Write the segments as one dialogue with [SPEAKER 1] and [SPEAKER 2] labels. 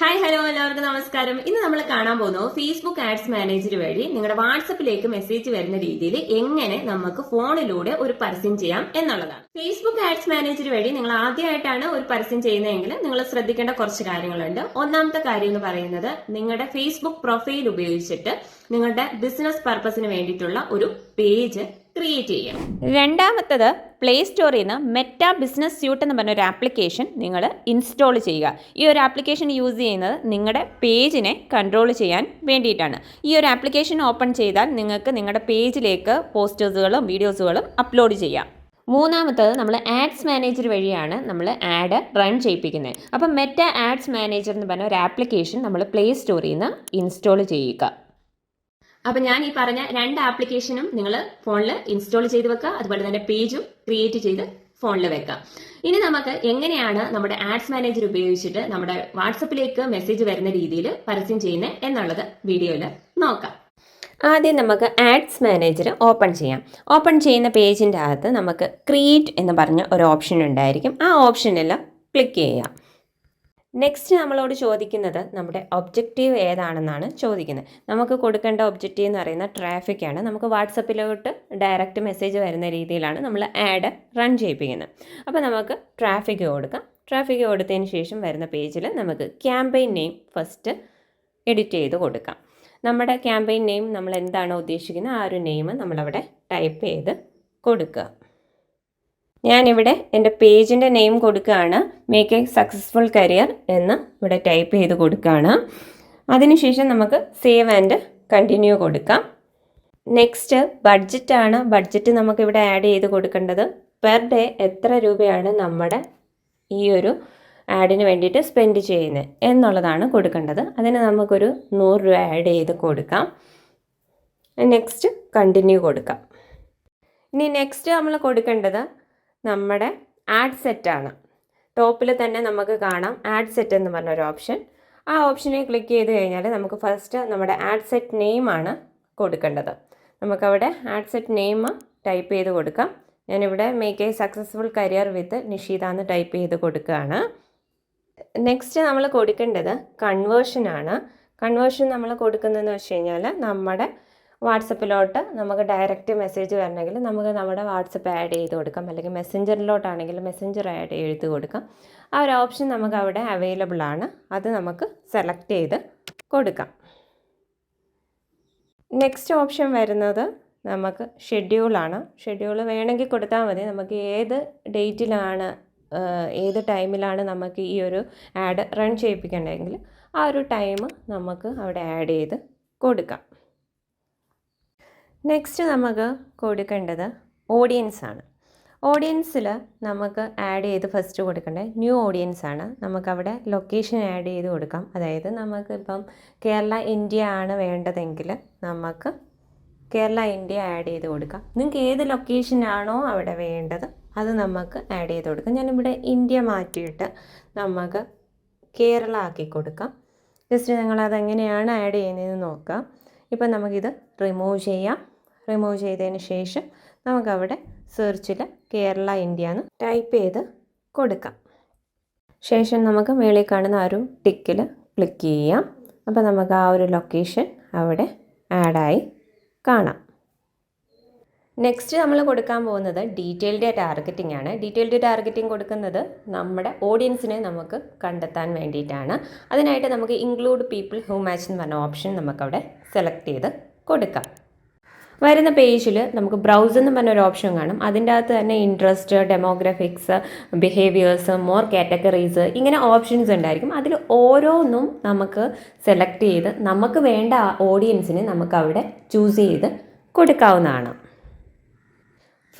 [SPEAKER 1] Hi hello എല്ലാവർക്കും നമസ്കാരം. ഇന്ന് നമ്മൾ കാണാൻ പോകുന്നത് ഫേസ്ബുക്ക് ആഡ്സ് മാനേജർ വഴി നിങ്ങളുടെ വാട്സപ്പിലേക്ക് മെസ്സേജ് വരുന്ന രീതിയിൽ എങ്ങനെ നമുക്ക് ഫോണിലൂടെ ഒരു പരസ്യം ചെയ്യാം എന്നുള്ളതാണ്. ഫേസ്ബുക്ക് ആഡ്സ് മാനേജർ വഴി നിങ്ങൾ ആദ്യമായിട്ടാണ് ഒരു പരസ്യം ചെയ്യുന്നതെങ്കിൽ നിങ്ങൾ ശ്രദ്ധിക്കേണ്ട കുറച്ച് കാര്യങ്ങളുണ്ട്. ഒന്നാമത്തെ കാര്യം എന്ന് പറയുന്നത് നിങ്ങളുടെ ഫേസ്ബുക്ക് പ്രൊഫൈൽ ഉപയോഗിച്ചിട്ട് നിങ്ങളുടെ ബിസിനസ് പർപ്പസിന് വേണ്ടിയിട്ടുള്ള ഒരു പേജ് ക്രിയേറ്റ് ചെയ്യാം.
[SPEAKER 2] രണ്ടാമത്തത് പ്ലേ സ്റ്റോറിൽ നിന്ന് മെറ്റ ബിസിനസ് സ്യൂട്ട് എന്ന് പറഞ്ഞ ഒരു ആപ്ലിക്കേഷൻ നിങ്ങൾ ഇൻസ്റ്റാൾ ചെയ്യുക. ഈ ഒരു ആപ്ലിക്കേഷൻ യൂസ് ചെയ്യുന്നത് നിങ്ങളുടെ പേജിനെ കൺട്രോൾ ചെയ്യാൻ വേണ്ടിയിട്ടാണ്. ഈ ഒരു ആപ്ലിക്കേഷൻ ഓപ്പൺ ചെയ്താൽ നിങ്ങൾക്ക് നിങ്ങളുടെ പേജിലേക്ക് പോസ്റ്റേഴ്സുകളും വീഡിയോസുകളും അപ്ലോഡ് ചെയ്യാം. മൂന്നാമത്തത് നമ്മൾ ആഡ്സ് മാനേജർ വഴിയാണ് നമ്മൾ ആഡ് റൺ ചെയ്യിപ്പിക്കുന്നത്. അപ്പം മെറ്റ ആഡ്സ് മാനേജർ എന്ന് പറഞ്ഞ ഒരു ആപ്ലിക്കേഷൻ നമ്മൾ പ്ലേ സ്റ്റോറിൽ നിന്ന് ഇൻസ്റ്റാൾ ചെയ്യുക.
[SPEAKER 1] അപ്പൊ ഞാൻ ഈ പറഞ്ഞ രണ്ട് ആപ്ലിക്കേഷനും നിങ്ങൾ ഫോണിൽ ഇൻസ്റ്റാൾ ചെയ്ത് വെക്കുക അതുപോലെ തന്നെ പേജും ക്രിയേറ്റ് ചെയ്ത് ഫോണിൽ വെക്കാം ഇനി നമുക്ക് എങ്ങനെയാണ് നമ്മുടെ ആഡ്സ് മാനേജർ ഉപയോഗിച്ചിട്ട് നമ്മുടെ വാട്സപ്പിലേക്ക് മെസ്സേജ് വരുന്ന രീതിയിൽ പരസ്യം ചെയ്യുന്നത് എന്നുള്ളത് വീഡിയോയിൽ നോക്കാം.
[SPEAKER 2] ആദ്യം നമുക്ക് ആഡ്സ് മാനേജർ ഓപ്പൺ ചെയ്യാം. ഓപ്പൺ ചെയ്യുന്ന പേജിന്റെ അകത്ത് നമുക്ക് ക്രിയേറ്റ് എന്ന് പറഞ്ഞ ഒരു ഓപ്ഷൻ ഉണ്ടായിരിക്കും. ആ ഓപ്ഷനിൽ ക്ലിക്ക് ചെയ്യാം. നെക്സ്റ്റ് നമ്മളോട് ചോദിക്കുന്നത് നമ്മുടെ ഒബ്ജക്റ്റീവ് ഏതാണെന്നാണ് ചോദിക്കുന്നത്. നമുക്ക് കൊടുക്കേണ്ട ഒബ്ജക്റ്റീവ് എന്ന് പറയുന്ന ട്രാഫിക് ആണ്. നമുക്ക് വാട്സപ്പിലോട്ട് ഡയറക്റ്റ് മെസ്സേജ് വരുന്ന രീതിയിലാണ് നമ്മൾ ആഡ് റൺ ചെയ്യിപ്പിക്കുന്നത്. അപ്പോൾ നമുക്ക് ട്രാഫിക് കൊടുക്കാം. ട്രാഫിക് കൊടുത്തതിന് ശേഷം വരുന്ന പേജിൽ നമുക്ക് ക്യാമ്പയിൻ നെയിം ഫസ്റ്റ് എഡിറ്റ് ചെയ്ത് കൊടുക്കാം. നമ്മുടെ ക്യാമ്പയിൻ നെയിം നമ്മൾ എന്താണോ ഉദ്ദേശിക്കുന്നത്? ആ ഒരു നെയിം നമ്മളവിടെ ടൈപ്പ് ചെയ്ത് കൊടുക്കുക. ഞാനിവിടെ എന്റെ പേജിന്റെ നെയിം കൊടുക്കുകയാണ്. മേക്ക് എ സക്സസ്ഫുൾ കരിയർ എന്ന് ഇവിടെ ടൈപ്പ് ചെയ്ത് കൊടുക്കുകയാണ്. അതിനുശേഷം നമുക്ക് സേവ് ആൻഡ് കണ്ടിന്യൂ കൊടുക്കാം. നെക്സ്റ്റ് ബഡ്ജറ്റാണ് ബഡ്ജറ്റ് നമുക്കിവിടെ ആഡ് ചെയ്ത് കൊടുക്കേണ്ടത് പെർ ഡേ എത്ര രൂപയാണ് നമ്മുടെ ഈ ഒരു ആഡിന് വേണ്ടിയിട്ട് സ്പെൻഡ് ചെയ്യുന്നത് എന്നുള്ളതാണ് കൊടുക്കേണ്ടത്. അതിന് നമുക്കൊരു നൂറ് രൂപ ആഡ് ചെയ്ത് കൊടുക്കാം. നെക്സ്റ്റ് കണ്ടിന്യൂ കൊടുക്കാം. ഇനി നെക്സ്റ്റ് നമ്മൾ കൊടുക്കേണ്ടത് നമ്മുടെ ആഡ് സെറ്റാണ് ടോപ്പിൽ തന്നെ നമുക്ക് കാണാം ആഡ് സെറ്റ് എന്ന് പറഞ്ഞൊരു ഓപ്ഷൻ ആ ഓപ്ഷനെ ക്ലിക്ക് ചെയ്ത് കഴിഞ്ഞാൽ നമുക്ക് ഫസ്റ്റ് നമ്മുടെ ആഡ് സെറ്റ് നെയിമാണ് കൊടുക്കേണ്ടത്. നമുക്കവിടെ ആഡ് സെറ്റ് നെയിം ടൈപ്പ് ചെയ്ത് കൊടുക്കാം. ഞാനിവിടെ make a successful career with Nisheetha എന്ന് ടൈപ്പ് ചെയ്ത് കൊടുക്കുകയാണ്. നെക്സ്റ്റ് നമ്മൾ കൊടുക്കേണ്ടത് കൺവേർഷനാണ് കൺവേർഷൻ നമ്മൾ കൊടുക്കുന്നതെന്ന് വെച്ച് കഴിഞ്ഞാൽ നമ്മുടെ വാട്സപ്പിലോട്ട് നമുക്ക് ഡയറക്റ്റ് മെസ്സേജ് വരണമെങ്കിൽ നമുക്ക് നമ്മുടെ വാട്സപ്പ് ആഡ് ചെയ്ത് കൊടുക്കാം. അല്ലെങ്കിൽ മെസ്സഞ്ചറിലോട്ടാണെങ്കിൽ മെസ്സഞ്ചർ ആഡ് ചെയ്ത് കൊടുക്കാം. ആ ഒരു ഓപ്ഷൻ നമുക്ക് അവിടെ അവൈലബിൾ ആണ്. അത് നമുക്ക് സെലക്ട് ചെയ്ത് കൊടുക്കാം. നെക്സ്റ്റ് ഓപ്ഷൻ വരുന്നത് നമുക്ക് ഷെഡ്യൂളാണ് ഷെഡ്യൂൾ വേണമെങ്കിൽ കൊടുത്താൽ മതി. നമുക്ക് ഏത് ഡേറ്റിലാണ് ഏത് ടൈമിലാണ് നമുക്ക് ഈ ഒരു ആഡ് റൺ ചെയ്യിപ്പിക്കേണ്ടതെങ്കിൽ ആ ഒരു ടൈം നമുക്ക് അവിടെ ആഡ് ചെയ്ത് കൊടുക്കാം. നെക്സ്റ്റ് നമുക്ക് കൊടുക്കേണ്ടത് ഓഡിയൻസ് ആണ്. ഓഡിയൻസിൽ നമുക്ക് ആഡ് ചെയ്ത് ഫസ്റ്റ് കൊടുക്കേണ്ടത് ന്യൂ ഓഡിയൻസ് ആണ്. നമുക്കവിടെ ലൊക്കേഷൻ ആഡ് ചെയ്ത് കൊടുക്കാം. അതായത് നമുക്ക് ഇപ്പം കേരള ഇന്ത്യ ആണ് വേണ്ടതെങ്കിൽ നമുക്ക് കേരള ഇന്ത്യ ആഡ് ചെയ്ത് കൊടുക്കാം. നിങ്ങൾക്ക് ഏത് ലൊക്കേഷനാണോ അവിടെ വേണ്ടത് അത് നമുക്ക് ആഡ് ചെയ്ത് കൊടുക്കാം. ഞാനിവിടെ ഇന്ത്യ മാറ്റിയിട്ട് നമുക്ക് കേരള ആക്കി കൊടുക്കാം. ജസ്റ്റ് ഞങ്ങളതെങ്ങനെയാണ് ആഡ് ചെയ്യുന്നതെന്ന് നോക്കാം. ഇപ്പം നമുക്കിത് റിമൂവ് ചെയ്യാം. റിമൂവ് ചെയ്തതിന് ശേഷം നമുക്കവിടെ സെർച്ചിൽ കേരള ഇന്ത്യ എന്ന് ടൈപ്പ് ചെയ്ത് കൊടുക്കാം. ശേഷം നമുക്ക് മേളിൽ കാണുന്ന ആ ഒരു ടിക്കിൽ ക്ലിക്ക് ചെയ്യാം. അപ്പോൾ നമുക്ക് ആ ഒരു ലൊക്കേഷൻ അവിടെ ആഡായി കാണാം. നെക്സ്റ്റ് നമ്മൾ കൊടുക്കാൻ പോകുന്നത് ഡീറ്റെയിൽഡ് ടാർഗറ്റിംഗ് ആണ്. ഡീറ്റെയിൽഡ് ടാർഗറ്റിംഗ് കൊടുക്കുന്നത് നമ്മുടെ ഓഡിയൻസിനെ നമുക്ക് കണ്ടെത്താൻ വേണ്ടിയിട്ടാണ്. അതിനായിട്ട് നമുക്ക് ഇൻക്ലൂഡ് പീപ്പിൾ ഹൂ മാച്ച് എന്ന് പറഞ്ഞ ഓപ്ഷൻ നമുക്കവിടെ സെലക്ട് ചെയ്ത് കൊടുക്കാം. വരുന്ന പേജിൽ നമുക്ക് ബ്രൗസ് എന്ന് പറഞ്ഞ ഒരു ഓപ്ഷൻ കാണും. അതിന്റെ അകത്ത് തന്നെ interest demographics behaviours more categories ഇങ്ങനെ ഓപ്ഷൻസ് ഉണ്ടായിരിക്കും. അതിൽ ഓരോന്നും നമുക്ക് സെലക്ട് ചെയ്ത് നമുക്ക് വേണ്ട ഓഡിയൻസിനെ നമുക്ക് അവിടെ ചൂസ് ചെയ്ത് കൊടുക്കാവുന്നതാണ്.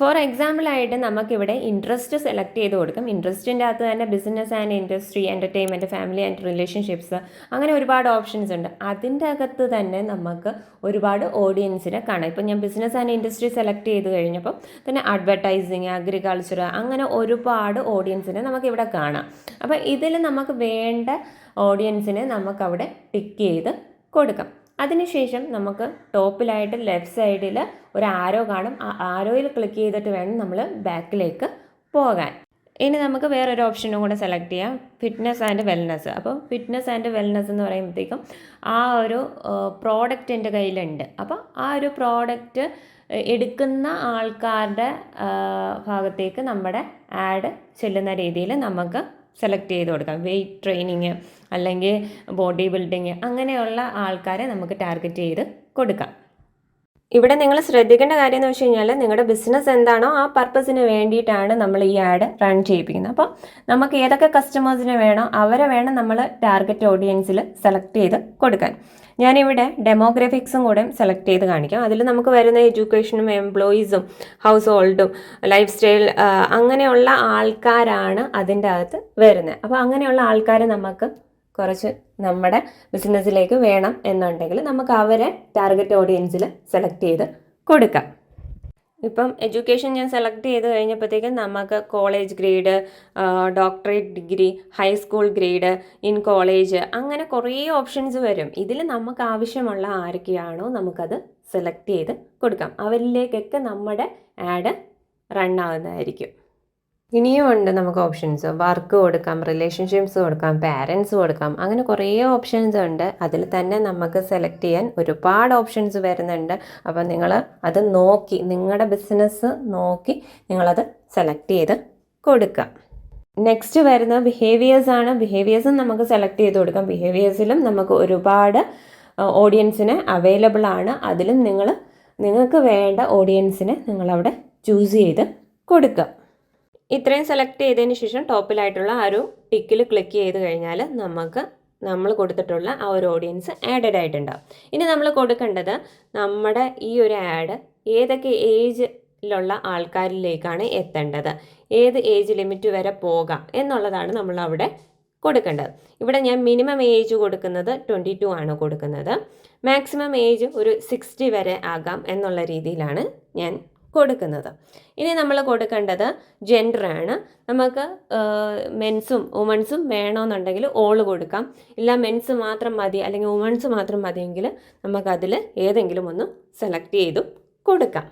[SPEAKER 2] ഫോർ എക്സാമ്പിൾ എക്സാമ്പിളായിട്ട് നമുക്കിവിടെ ഇൻട്രസ്റ്റ് സെലക്ട് ചെയ്ത് കൊടുക്കും. ഇൻട്രസ്റ്റിന്റെ അകത്ത് തന്നെ business and industry entertainment family and relationships അങ്ങനെ ഒരുപാട് ഓപ്ഷൻസ് ഉണ്ട്. അതിന്റെ അകത്ത് തന്നെ നമുക്ക് ഒരുപാട് ഓഡിയൻസിനെ കാണാം. ഇപ്പം ഞാൻ ബിസിനസ് ആൻഡ് ഇൻഡസ്ട്രി സെലക്ട് ചെയ്ത് കഴിഞ്ഞപ്പോൾ തന്നെ അഡ്വർടൈസിങ് അഗ്രികൾച്ചർ അങ്ങനെ ഒരുപാട് ഓഡിയൻസിനെ നമുക്കിവിടെ കാണാം. അപ്പോൾ ഇതിൽ നമുക്ക് വേണ്ട ഓഡിയൻസിനെ നമുക്കവിടെ ടിക്ക് ചെയ്ത് കൊടുക്കാം. അതിനുശേഷം നമുക്ക് ടോപ്പിലായിട്ട് ലെഫ്റ്റ് സൈഡിൽ ഒരു ആരോ കാണും. ആ ആരോയിൽ ക്ലിക്ക് ചെയ്തിട്ട് വേണം നമ്മൾ ബാക്കിലേക്ക് പോകാൻ. ഇനി നമുക്ക് വേറൊരു ഓപ്ഷനും കൂടെ സെലക്ട് ചെയ്യാം. ഫിറ്റ്നസ് ആൻഡ് വെൽനസ് അപ്പോൾ ഫിറ്റ്നസ് ആൻഡ് വെൽനസ് എന്ന് പറയുമ്പോഴത്തേക്കും ആ ഒരു പ്രോഡക്റ്റ് എന്റെ കയ്യിലുണ്ട്. അപ്പോൾ ആ ഒരു പ്രോഡക്റ്റ് എടുക്കുന്ന ആൾക്കാരുടെ ഭാഗത്തേക്ക് നമ്മുടെ ആഡ് ചെല്ലുന്ന രീതിയിൽ നമുക്ക് സെലക്ട് ചെയ്ത് കൊടുക്കാം. വെയ്റ്റ് ട്രെയിനിങ് അല്ലെങ്കിൽ ബോഡി ബിൽഡിങ് അങ്ങനെയുള്ള ആൾക്കാരെ നമുക്ക് ടാർഗറ്റ് ചെയ്ത് കൊടുക്കാം. ഇവിടെ നിങ്ങൾ ശ്രദ്ധിക്കേണ്ട കാര്യം എന്ന് വെച്ച് കഴിഞ്ഞാൽ നിങ്ങളുടെ ബിസിനസ് എന്താണോ ആ പർപ്പസിന് വേണ്ടിയിട്ടാണ് നമ്മൾ ഈ ആഡ് റൺ ചെയ്യിപ്പിക്കുന്നത്. അപ്പോൾ നമുക്ക് ഏതൊക്കെ കസ്റ്റമേഴ്സിനെ വേണോ അവരെ വേണം നമ്മൾ ടാർഗറ്റ് ഓഡിയൻസിൽ സെലക്ട് ചെയ്ത് കൊടുക്കാൻ. ഞാനിവിടെ ഡെമോഗ്രഫിക്സും കൂടെ സെലക്ട് ചെയ്ത് കാണിക്കാം. അതിൽ നമുക്ക് വരുന്ന എഡ്യൂക്കേഷനും എംപ്ലോയീസും ഹൗസ് ഹോൾഡും ലൈഫ് സ്റ്റൈൽ അങ്ങനെയുള്ള ആൾക്കാരാണ് അതിന്റെ അകത്ത് വരുന്നത്. അപ്പോൾ അങ്ങനെയുള്ള ആൾക്കാരെ നമുക്ക് കുറച്ച് നമ്മുടെ ബിസിനസ്സിലേക്ക് വേണം എന്നുണ്ടെങ്കിൽ നമുക്ക് അവരെ ടാർഗറ്റ് ഓഡിയൻസിൽ സെലക്ട് ചെയ്ത് കൊടുക്കാം. ഇപ്പം എഡ്യൂക്കേഷൻ ഞാൻ സെലക്ട് ചെയ്ത് കഴിഞ്ഞപ്പോഴത്തേക്കും നമുക്ക് college grade doctorate degree high school grade in college അങ്ങനെ കുറേ ഓപ്ഷൻസ് വരും. ഇതിൽ നമുക്ക് ആവശ്യമുള്ള ആരൊക്കെയാണോ നമുക്കത് സെലക്ട് ചെയ്ത് കൊടുക്കാം. അവരിലേക്കൊക്കെ നമ്മുടെ ആഡ് റൺ ഇനിയും ഉണ്ട് നമുക്ക് ഓപ്ഷൻസ് വർക്ക് കൊടുക്കാം റിലേഷൻഷിപ്സ് കൊടുക്കാം പാരൻസ് കൊടുക്കാം. അങ്ങനെ കുറേ ഓപ്ഷൻസ് ഉണ്ട്. അതിൽ തന്നെ നമുക്ക് സെലക്ട് ചെയ്യാൻ ഒരുപാട് ഓപ്ഷൻസ് വരുന്നുണ്ട്. അപ്പോൾ നിങ്ങൾ അത് നോക്കി നിങ്ങളുടെ ബിസിനസ് നോക്കി നിങ്ങളത് സെലക്ട് ചെയ്ത് കൊടുക്കുക. നെക്സ്റ്റ് വരുന്ന ബിഹേവിയേഴ്സ് ആണ്. ബിഹേവിയേഴ്സും നമുക്ക് സെലക്ട് ചെയ്ത് കൊടുക്കാം. ബിഹേവിയേഴ്സിലും നമുക്ക് ഒരുപാട് ഓഡിയൻസിന് അവൈലബിൾ ആണ്. അതിലും നിങ്ങൾ നിങ്ങൾക്ക് വേണ്ട ഓഡിയൻസിനെ നിങ്ങളവിടെ ചൂസ് ചെയ്ത് കൊടുക്കുക. ഇത്രയും സെലക്ട് ചെയ്തതിന് ശേഷം ടോപ്പിലായിട്ടുള്ള ആ ഒരു ടിക്കിൽ ക്ലിക്ക് ചെയ്ത് കഴിഞ്ഞാൽ നമുക്ക് നമ്മൾ കൊടുത്തിട്ടുള്ള ആ ഒരു ഓഡിയൻസ് ആഡഡ് ആയിട്ടുണ്ടാവും. ഇനി നമ്മൾ കൊടുക്കേണ്ടത് നമ്മുടെ ഈ ഒരു ആഡ് ഏതൊക്കെ ഏജിലുള്ള ആൾക്കാരിലേക്കാണ് എത്തേണ്ടത്? ഏത് ഏജ് ലിമിറ്റ് വരെ പോകാം എന്നുള്ളതാണ് നമ്മൾ അവിടെ കൊടുക്കേണ്ടത്. ഇവിടെ ഞാൻ മിനിമം ഏജ് കൊടുക്കുന്നത് ട്വന്റി ടു ആണ് കൊടുക്കുന്നത്. മാക്സിമം ഏജ് ഒരു സിക്സ്റ്റി വരെ ആകാം എന്നുള്ള രീതിയിലാണ് ഞാൻ കൊടുക്കുന്നത്. ഇനി നമ്മൾ കൊടുക്കേണ്ടത് ജെൻഡറാണ് നമുക്ക് മെൻസും വുമൺസും വേണമെന്നുണ്ടെങ്കിൽ ഓൾ കൊടുക്കാം. ഇല്ല മെൻസ് മാത്രം മതി അല്ലെങ്കിൽ വുമൺസ് മാത്രം മതിയെങ്കിൽ നമുക്കതിൽ ഏതെങ്കിലും ഒന്ന് സെലക്ട് ചെയ്തും കൊടുക്കാം.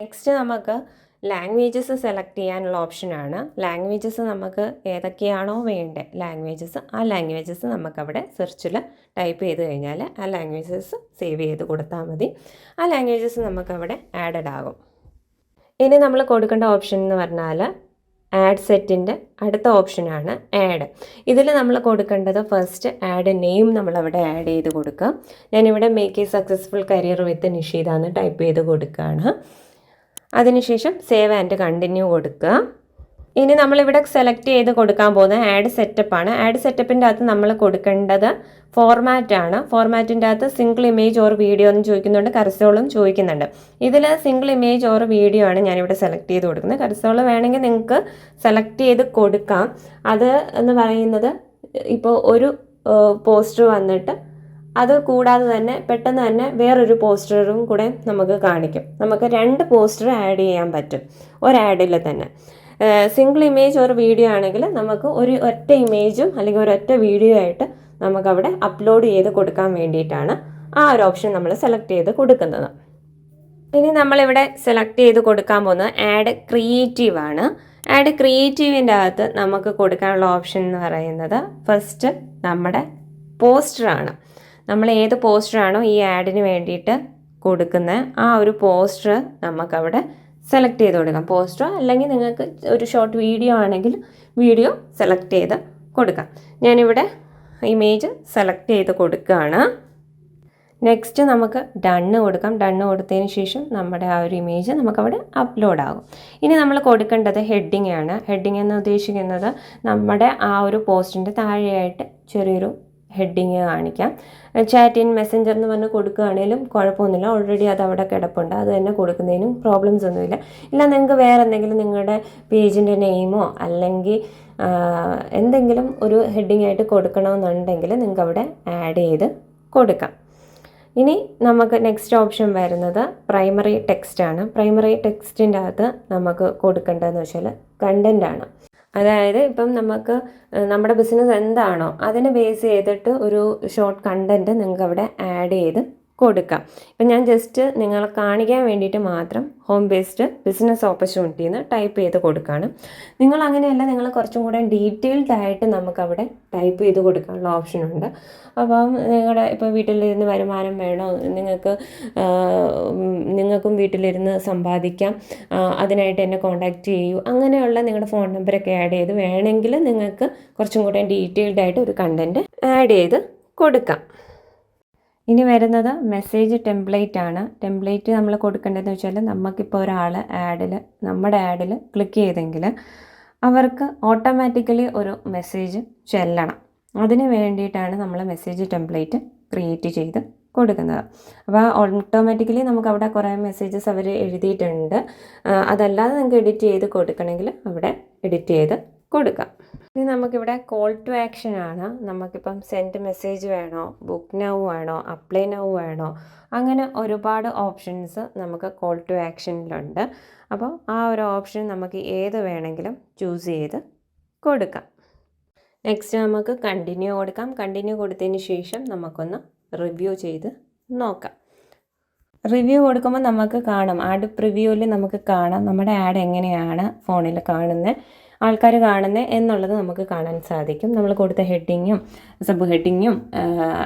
[SPEAKER 2] നെക്സ്റ്റ് നമുക്ക് ലാംഗ്വേജസ് സെലക്ട് ചെയ്യാനുള്ള ഓപ്ഷനാണ് ലാംഗ്വേജസ് നമുക്ക് ഏതൊക്കെയാണോ വേണ്ടത് ലാംഗ്വേജസ് ആ ലാംഗ്വേജസ് നമുക്കവിടെ സെർച്ചിൽ ടൈപ്പ് ചെയ്ത് കഴിഞ്ഞാൽ ആ ലാംഗ്വേജസ് സേവ് ചെയ്ത് കൊടുത്താൽ മതി. ആ ലാംഗ്വേജസ് നമുക്കവിടെ ആഡഡ് ആകും. ഇനി നമ്മൾ കൊടുക്കേണ്ട ഓപ്ഷൻ എന്ന് പറഞ്ഞാൽ ആഡ് സെറ്റിന്റെ അടുത്ത ഓപ്ഷനാണ് ആഡ് ഇതിൽ നമ്മൾ കൊടുക്കേണ്ടത് ഫസ്റ്റ് ആഡ് നെയിം നമ്മളവിടെ ആഡ് ചെയ്ത് കൊടുക്കുക. ഞാനിവിടെ make a successful career with Nisheetha എന്ന് ടൈപ്പ് ചെയ്ത് കൊടുക്കുകയാണ്. അതിനുശേഷം സേവ് ആൻഡ് കണ്ടിന്യൂ കൊടുക്കുക. ഇനി നമ്മളിവിടെ സെലക്ട് ചെയ്ത് കൊടുക്കാൻ പോകുന്ന ആഡ് സെറ്റപ്പ് ആണ്. ആഡ് സെറ്റപ്പിന്റെ അകത്ത് നമ്മൾ കൊടുക്കേണ്ടത് ഫോർമാറ്റ് ആണ്. ഫോർമാറ്റിന്റെ അകത്ത് സിംഗിൾ ഇമേജ് ഓർ വീഡിയോ എന്ന് ചോദിക്കുന്നുണ്ട്. കർസോളും ചോദിക്കുന്നുണ്ട്. ഇതിൽ സിംഗിൾ ഇമേജ് ഓർ വീഡിയോ ആണ് ഞാനിവിടെ സെലക്ട് ചെയ്ത് കൊടുക്കുന്നത്. കർസോൾ വേണമെങ്കിൽ നിങ്ങൾക്ക് സെലക്ട് ചെയ്ത് കൊടുക്കാം. അത് എന്ന് പറയുന്നത് ഇപ്പോൾ ഒരു പോസ്റ്റർ വന്നിട്ട് അത് കൂടാതെ തന്നെ പെട്ടെന്ന് തന്നെ വേറൊരു പോസ്റ്ററും കൂടെ നമുക്ക് കാണിക്കും. നമുക്ക് രണ്ട് പോസ്റ്റർ ആഡ് ചെയ്യാൻ പറ്റും. ഒരു തന്നെ. സിംഗിൾ ഇമേജ് ഒരു വീഡിയോ ആണെങ്കിൽ നമുക്ക് ഒരു ഒറ്റ ഇമേജും അല്ലെങ്കിൽ ഒരൊറ്റ വീഡിയോ ആയിട്ട് നമുക്കവിടെ അപ്ലോഡ് ചെയ്ത് കൊടുക്കാൻ വേണ്ടിയിട്ടാണ് ആ ഒരു ഓപ്ഷൻ നമ്മൾ സെലക്ട് ചെയ്ത് കൊടുക്കുന്നത്. ഇനി നമ്മളിവിടെ സെലക്ട് ചെയ്ത് കൊടുക്കാൻ പോകുന്നത് ആഡ് ക്രിയേറ്റീവ് ആണ്. ആഡ് ക്രിയേറ്റീവിന്റെ അകത്ത് നമുക്ക് കൊടുക്കാനുള്ള ഓപ്ഷൻ എന്ന് പറയുന്നത് ഫസ്റ്റ് നമ്മുടെ പോസ്റ്ററാണ് നമ്മൾ ഏത് പോസ്റ്ററാണോ ഈ ആഡിന് വേണ്ടിയിട്ട് കൊടുക്കുന്ന ആ ഒരു പോസ്റ്റർ നമുക്കവിടെ സെലക്ട് ചെയ്ത് കൊടുക്കാം പോസ്റ്ററോ അല്ലെങ്കിൽ നിങ്ങൾക്ക് ഒരു ഷോർട്ട് വീഡിയോ ആണെങ്കിൽ വീഡിയോ സെലക്ട് ചെയ്ത് കൊടുക്കാം. ഞാനിവിടെ ഇമേജ് സെലക്ട് ചെയ്ത് കൊടുക്കുകയാണ്. നെക്സ്റ്റ് നമുക്ക് ഡണ്ണ് കൊടുക്കാം. ഡണ്ണ് കൊടുത്തതിന് ശേഷം നമ്മുടെ ആ ഒരു ഇമേജ് നമുക്കവിടെ അപ്ലോഡ് ആകും. ഇനി നമ്മൾ കൊടുക്കേണ്ടത് ഹെഡിങ് ആണ്. ഹെഡിങ് എന്ന് ഉദ്ദേശിക്കുന്നത് നമ്മുടെ ആ ഒരു പോസ്റ്റിന്റെ താഴെയായിട്ട് ചെറിയൊരു ഹെഡിങ് കാണിക്കാം. ചാറ്റ് ഇൻ മെസ്സഞ്ചർ എന്ന് പറഞ്ഞ് കൊടുക്കുകയാണെങ്കിലും കുഴപ്പമൊന്നുമില്ല. ഓൾറെഡി അത് അവിടെ കിടപ്പുണ്ട്. അത് തന്നെ കൊടുക്കുന്നതിനും പ്രോബ്ലംസ് ഒന്നുമില്ല. ഇല്ല നിങ്ങൾക്ക് വേറെ എന്തെങ്കിലും നിങ്ങളുടെ പേജിന്റെ നെയിമോ അല്ലെങ്കിൽ എന്തെങ്കിലും ഒരു ഹെഡിങ് ആയിട്ട് കൊടുക്കണമെന്നുണ്ടെങ്കിൽ നിങ്ങൾക്ക് അവിടെ ആഡ് ചെയ്ത് കൊടുക്കാം. ഇനി നമുക്ക് നെക്സ്റ്റ് ഓപ്ഷൻ വരുന്നത് പ്രൈമറി ടെക്സ്റ്റ് ആണ്. പ്രൈമറി ടെക്സ്റ്റിന്റെ അകത്ത് നമുക്ക് കൊടുക്കേണ്ടതെന്ന് വെച്ചാൽ കണ്ടന്റ് ആണ്. അതായത് ഇപ്പം നമുക്ക് നമ്മുടെ ബിസിനസ് എന്താണോ അതിനെ ബേസ് ചെയ്തിട്ട് ഒരു ഷോർട്ട് കണ്ടന്റ് നിങ്ങൾക്ക് അവിടെ ആഡ് ചെയ്ത് കൊടുക്കാം. ഇപ്പം ഞാൻ ജസ്റ്റ് നിങ്ങളെ കാണിക്കാൻ വേണ്ടിയിട്ട് മാത്രം ഹോം ബേസ്ഡ് ബിസിനസ് ഓപ്പർച്യൂണിറ്റി എന്ന് ടൈപ്പ് ചെയ്ത് കൊടുക്കുകയാണ് നിങ്ങൾ അങ്ങനെയല്ല നിങ്ങൾ കുറച്ചും കൂടെ ഡീറ്റെയിൽഡ് ആയിട്ട് നമുക്കവിടെ ടൈപ്പ് ചെയ്ത് കൊടുക്കാനുള്ള ഓപ്ഷനുണ്ട് അപ്പം നിങ്ങളുടെ ഇപ്പോൾ വീട്ടിലിരുന്ന് വരുമാനം വേണോ? നിങ്ങൾക്ക് നിങ്ങൾക്കും വീട്ടിലിരുന്ന് സമ്പാദിക്കാം. അതിനായിട്ട് എന്നെ കോൺടാക്റ്റ് ചെയ്യൂ. അങ്ങനെയുള്ള നിങ്ങളുടെ ഫോൺ നമ്പറൊക്കെ ആഡ് ചെയ്ത് വേണമെങ്കിൽ നിങ്ങൾക്ക് കുറച്ചും കൂടെ ഡീറ്റെയിൽഡ് ആയിട്ട് ഒരു കണ്ടന്റ് ആഡ് ചെയ്ത് കൊടുക്കാം. ഇനി വരുന്നത് മെസ്സേജ് ടെംപ്ലേറ്റ് ആണ്. ടെംപ്ലേറ്റ് നമ്മൾ കൊടുക്കേണ്ടതെന്ന് വെച്ചാൽ നമുക്കിപ്പോൾ ഒരാൾ ആഡിൽ നമ്മുടെ ആഡിൽ ക്ലിക്ക് ചെയ്തെങ്കിൽ അവർക്ക് ഓട്ടോമാറ്റിക്കലി ഒരു മെസ്സേജ് ചെല്ലണം. അതിന് വേണ്ടിയിട്ടാണ് നമ്മൾ മെസ്സേജ് ടെംപ്ലേറ്റ് ക്രിയേറ്റ് ചെയ്ത് കൊടുക്കുന്നത്. അപ്പോൾ ഓട്ടോമാറ്റിക്കലി നമുക്ക് അവിടെ കുറേ മെസ്സേജസ് അവർ എഴുതിയിട്ടുണ്ട്. അതല്ലാതെ നിങ്ങൾക്ക് എഡിറ്റ് ചെയ്ത് കൊടുക്കണമെങ്കിൽ അവിടെ എഡിറ്റ് ചെയ്ത് കൊടുക്കാം. ഇനി നമുക്കിവിടെ കോൾ ടു ആക്ഷൻ ആണ്. നമുക്കിപ്പം സെൻഡ് മെസ്സേജ് വേണോ ബുക്ക് നൗ വേണോ അപ്ലൈ നൗ വേണോ അങ്ങനെ ഒരുപാട് ഓപ്ഷൻസ് നമുക്ക് കോൾ ടു ആക്ഷനിലുണ്ട് അപ്പോൾ ആ ഒരു ഓപ്ഷൻ നമുക്ക് ഏത് വേണമെങ്കിലും ചൂസ് ചെയ്ത് കൊടുക്കാം. നെക്സ്റ്റ് നമുക്ക് കണ്ടിന്യൂ കൊടുക്കാം. കണ്ടിന്യൂ കൊടുത്തതിന് ശേഷം നമുക്കൊന്ന് റിവ്യൂ ചെയ്ത് നോക്കാം. റിവ്യൂ കൊടുക്കുമ്പോൾ നമുക്ക് കാണാം. ആഡ് പ്രിവ്യൂവിൽ നമുക്ക് കാണാം. നമ്മുടെ ആഡ് എങ്ങനെയാണ് ഫോണിൽ കാണുന്നത് ആൾക്കാർ കാണുന്നത് എന്നുള്ളത് നമുക്ക് കാണാൻ സാധിക്കും. നമ്മൾ കൊടുത്ത ഹെഡിങ്ങും സബ് ഹെഡിങ്ങും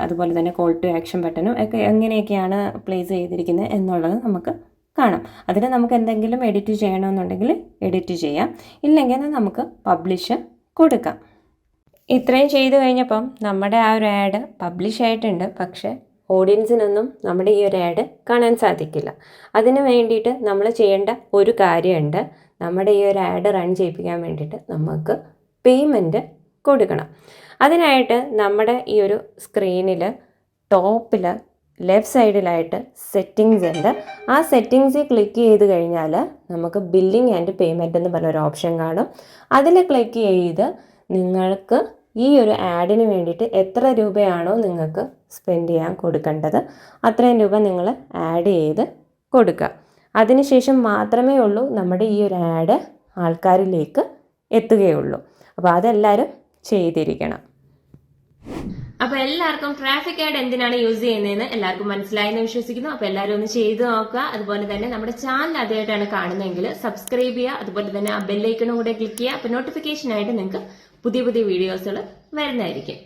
[SPEAKER 2] അതുപോലെ തന്നെ കോൾ ടു ആക്ഷൻ ബട്ടനും ഒക്കെ എങ്ങനെയൊക്കെയാണ് പ്ലേസ് ചെയ്തിരിക്കുന്നത് എന്നുള്ളത് നമുക്ക് കാണാം. അതിൽ നമുക്ക് എന്തെങ്കിലും എഡിറ്റ് ചെയ്യണമെന്നുണ്ടെങ്കിൽ എഡിറ്റ് ചെയ്യാം. ഇല്ലെങ്കിൽ നമുക്ക് പബ്ലിഷ് കൊടുക്കാം. ഇത്രയും ചെയ്തു കഴിഞ്ഞപ്പം നമ്മുടെ ആ ഒരു ആഡ് പബ്ലിഷ് ആയിട്ടുണ്ട്. പക്ഷേ ഓഡിയൻസിനൊന്നും നമ്മുടെ ഈ ഒരു ആഡ് കാണാൻ സാധിക്കില്ല. അതിന് വേണ്ടിയിട്ട് നമ്മൾ ചെയ്യേണ്ട ഒരു കാര്യമുണ്ട്. നമ്മുടെ ഈ ഒരു ആഡ് റൺ ചെയ്യിപ്പിക്കാൻ വേണ്ടിയിട്ട് നമുക്ക് പേയ്മെന്റ് കൊടുക്കണം. അതിനായിട്ട് നമ്മുടെ ഈ ഒരു സ്ക്രീനിൽ ടോപ്പിൽ ലെഫ്റ്റ് സൈഡിലായിട്ട് സെറ്റിങ്സ് ഉണ്ട്. ആ സെറ്റിങ്സിൽ ക്ലിക്ക് ചെയ്ത് കഴിഞ്ഞാൽ നമുക്ക് ബില്ലിംഗ് ആൻഡ് പേയ്മെന്റ് എന്ന് പറഞ്ഞൊരു ഓപ്ഷൻ കാണും. അതിൽ ക്ലിക്ക് ചെയ്ത് നിങ്ങൾക്ക് ഈ ഒരു ആഡിന് വേണ്ടിയിട്ട് എത്ര രൂപയാണോ നിങ്ങൾക്ക് സ്പെൻഡ് ചെയ്യാൻ കൊടുക്കേണ്ടത് അത്രയും രൂപ നിങ്ങൾ ആഡ് ചെയ്ത് കൊടുക്കുക. അതിനുശേഷം മാത്രമേ ഉള്ളൂ നമ്മുടെ ഈ ഒരു ആഡ് ആൾക്കാരിലേക്ക് എത്തുകയുള്ളൂ. അപ്പോൾ അതെല്ലാവരും ചെയ്തിരിക്കണം.
[SPEAKER 1] അപ്പോൾ എല്ലാവർക്കും ട്രാഫിക് ആഡ് എന്തിനാണ് യൂസ് ചെയ്യുന്നതെന്ന് എല്ലാവർക്കും മനസ്സിലായെന്ന് വിശ്വസിക്കുന്നു. അപ്പോൾ എല്ലാവരും ഒന്ന് ചെയ്തു നോക്കുക. അതുപോലെ തന്നെ നമ്മുടെ ചാനൽ ആദ്യമായിട്ടാണ് കാണുന്നതെങ്കിൽ സബ്സ്ക്രൈബ് ചെയ്യുക. അതുപോലെ തന്നെ ആ ബെല്ലൈക്കണും കൂടെ ക്ലിക്ക് ചെയ്യുക. അപ്പൊ നോട്ടിഫിക്കേഷൻ ആയിട്ട് നിങ്ങൾക്ക് പുതിയ പുതിയ വീഡിയോസുകൾ വരുന്നതായിരിക്കും.